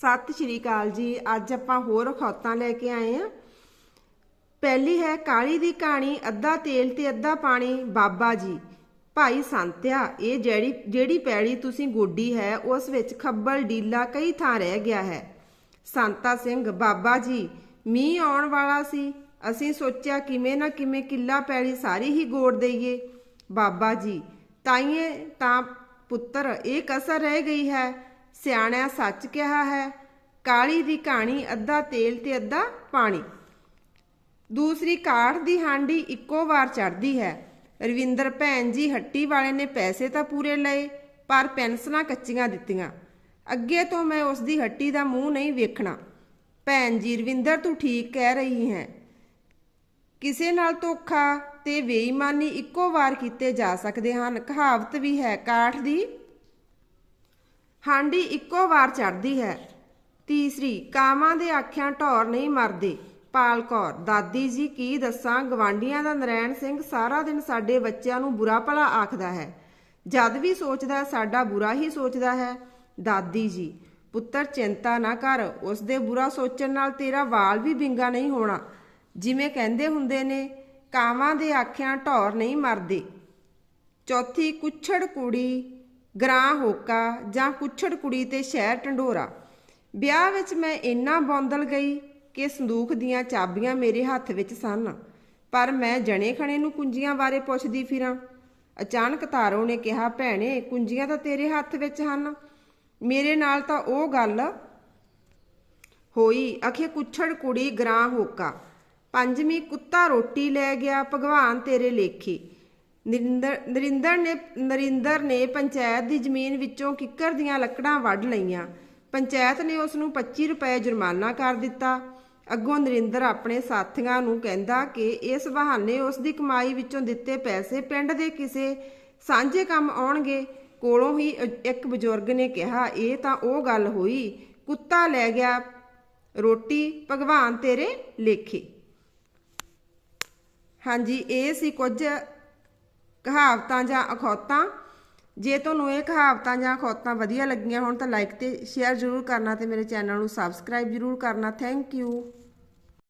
ਸਤਿ ਸ਼੍ਰੀ ਅਕਾਲ ਜੀ। ਅੱਜ ਆਪਾਂ ਹੋਰ ਖੌਤਾਂ ਲੈ ਕੇ ਆਏ ਆ ਪਹਿਲੀ ਹੈ ਕਾਲੀ ਦੀ ਕਹਾਣੀ, ਅੱਧਾ ਤੇਲ ਤੇ ਅੱਧਾ ਪਾਣੀ, ਬਾਬਾ ਜੀ। ਭਾਈ ਸੰਤਿਆ, ਇਹ ਜਿਹੜੀ ਜਿਹੜੀ ਪੈੜੀ ਤੁਸੀਂ ਗੋਡੀ ਹੈ, ਉਸ ਵਿੱਚ ਖੱਬਲ ਡੀਲਾ ਕਈ ਥਾਂ ਰਹਿ ਗਿਆ ਹੈ। ਸੰਤਾ ਸਿੰਘ, ਬਾਬਾ ਜੀ, ਮੀਂਹ ਆਉਣ ਵਾਲਾ ਸੀ। ਅਸੀਂ ਸੋਚਿਆ ਕਿਵੇਂ ਨਾ ਕਿਵੇਂ ਕਿੱਲਾ ਪੈੜੀ ਸਾਰੀ ਹੀ ਗੋੜ ਦਈਏ। ਬਾਬਾ ਜੀ, ਤਾਈਏ, ਤਾਂ ਪੁੱਤਰ ਇਹ ਕਸਰ ਰਹਿ ਗਈ ਹੈ। ਸਿਆਣਿਆ ਸੱਚ ਕਿਹਾ ਹੈ, ਕਾਲੀ ਦੀ ਕਹਾਣੀ ਅੱਧਾ ਤੇਲ ਤੇ ਅੱਧਾ ਪਾਣੀ। ਦੂਸਰੀ ਕਾਠ ਦੀ ਹਾਂਡੀ ਇੱਕੋ ਵਾਰ ਚੜਦੀ ਹੈ। ਰਵਿੰਦਰ ਭੈਣ ਜੀ ਹੱਟੀ ਵਾਲੇ ਨੇ ਪੈਸੇ ਤਾਂ ਪੂਰੇ ਲਏ, ਪਰ ਪੈਨਸਲਾਂ ਕੱਚੀਆਂ ਦਿੱਤੀਆਂ। ਅੱਗੇ ਤੋਂ ਮੈਂ ਉਸ ਦੀ ਹੱਟੀ ਦਾ ਮੂੰਹ ਨਹੀਂ ਵੇਖਣਾ। ਭੈਣ ਜੀ, ਰਵਿੰਦਰ ਤੂੰ ਠੀਕ ਕਹਿ ਰਹੀ ਹੈ। ਕਿਸੇ ਨਾਲ ਧੋਖਾ ਤੇ ਬੇਈਮਾਨੀ ਇੱਕੋ ਵਾਰ ਕੀਤੇ ਜਾ ਸਕਦੇ ਹਨ, ਕਹਾਵਤ ਵੀ ਹੈ, ਕਾਠ ਦੀ ਹਾਂਡੀ ਇੱਕੋ ਵਾਰ ਚੜਦੀ ਹੈ। ਤੀਸਰੀ, ਕਾਵਾਂ ਦੇ ਆਖਿਆਂ ਢੌਰ ਨਹੀਂ ਮਰਦੇ। ਪਾਲ ਕੌਰ, ਦਾਦੀ ਜੀ ਕੀ ਦੱਸਾਂ ਗਵਾਂਡੀਆਂ ਦਾ ਨਰੈਣ ਸਿੰਘ ਸਾਰਾ ਦਿਨ ਸਾਡੇ ਬੱਚਿਆਂ ਨੂੰ ਬੁਰਾ ਭਲਾ ਆਖਦਾ ਹੈ। ਜਦ ਵੀ ਸੋਚਦਾ ਸਾਡਾ ਬੁਰਾ ਹੀ ਸੋਚਦਾ ਹੈ। ਦਾਦੀ ਜੀ, ਪੁੱਤਰ ਚਿੰਤਾ ਨਾ ਕਰ, ਉਸ ਦੇ ਬੁਰਾ ਸੋਚਣ ਨਾਲ ਤੇਰਾ ਵਾਲ ਵੀ ਵਿੰਗਾ ਨਹੀਂ ਹੋਣਾ। ਜਿਵੇਂ ਕਹਿੰਦੇ ਹੁੰਦੇ ਨੇ, ਕਾਵਾਂ ਦੇ ਆਖਿਆਂ ਢੌਰ ਨਹੀਂ ਮਰਦੇ। ਚੌਥੀ, ਕੁੱਛੜ ਕੁੜੀ ਗਰਾਂ ਹੋਕਾ ਜਾਂ ਕੁੱਛੜ ਕੁੜੀ ਤੇ ਸ਼ਹਿਰ ਢੰਡੋਰਾ। ਵਿਆਹ ਵਿੱਚ ਮੈਂ ਇੰਨਾ ਬੌਂਦਲ ਗਈ ਕਿ ਸੰਦੂਖ ਦੀਆਂ ਚਾਬੀਆਂ ਮੇਰੇ ਹੱਥ ਵਿੱਚ ਸਨ, ਪਰ ਮੈਂ ਜਣੇ ਖਣੇ ਨੂੰ ਕੁੰਜੀਆਂ ਬਾਰੇ ਪੁੱਛਦੀ ਫਿਰਾਂ। ਅਚਾਨਕ ਤਾਰੋ ਨੇ ਕਿਹਾ, ਭੈਣੇ, ਕੁੰਜੀਆਂ ਤਾਂ ਤੇਰੇ ਹੱਥ ਵਿੱਚ ਹਨ। ਮੇਰੇ ਨਾਲ ਤਾਂ ਉਹ ਗੱਲ ਹੋਈ, ਅਖੇ ਕੁੱਛੜ ਕੁੜੀ ਗਰਾਂ ਹੋਕਾ। ਪੰਜਵੀਂ ਕੁੱਤਾ ਰੋਟੀ ਲੈ ਗਿਆ ਭਗਵਾਨ ਤੇਰੇ ਲੇਖੇ। ਨਰਿੰਦਰ ਨਰਿੰਦਰ ਨੇ ਨਰਿੰਦਰ ਨੇ ਪੰਚਾਇਤ ਦੀ ਜ਼ਮੀਨ ਵਿੱਚੋਂ ਕਿੱਕਰ ਦੀਆਂ ਲੱਕੜਾਂ ਵੱਢ ਲਈਆਂ। ਪੰਚਾਇਤ ਨੇ ਉਸ ਨੂੰ 25 ਰੁਪਏ ਜੁਰਮਾਨਾ ਕਰ ਦਿੱਤਾ। ਅੱਗੋਂ ਨਰਿੰਦਰ ਆਪਣੇ ਸਾਥੀਆਂ ਨੂੰ ਕਹਿੰਦਾ ਕਿ ਇਸ ਬਹਾਨੇ ਉਸ ਦੀ ਕਮਾਈ ਵਿੱਚੋਂ ਦਿੱਤੇ ਪੈਸੇ ਪਿੰਡ ਦੇ ਕਿਸੇ ਸਾਂਝੇ ਕੰਮ ਆਉਣਗੇ। ਕੋਲੋਂ ਹੀ ਇੱਕ ਬਜ਼ੁਰਗ ਨੇ ਕਿਹਾ, ਇਹ ਤਾਂ ਉਹ ਗੱਲ ਹੋਈ, ਕੁੱਤਾ ਲੈ ਗਿਆ, ਰੋਟੀ ਭਗਵਾਨ ਤੇਰੇ ਲੇਖੇ। ਹਾਂਜੀ, ਇਹ ਸੀ ਕੁਝ ਕਹਾਵਤਾਂ ਜਾਂ ਅਖੌਤਾਂ। ਜੇ ਤੁਹਾਨੂੰ ਇਹ ਕਹਾਵਤਾਂ ਜਾਂ ਅਖੌਤਾਂ ਵਧੀਆ ਲੱਗੀਆਂ ਹੋਣ ਤਾਂ ਲਾਈਕ ਤੇ ਸ਼ੇਅਰ ਜ਼ਰੂਰ ਕਰਨਾ ਤੇ ਮੇਰੇ ਚੈਨਲ ਨੂੰ ਸਬਸਕ੍ਰਾਈਬ ਜ਼ਰੂਰ ਕਰਨਾ। Thank you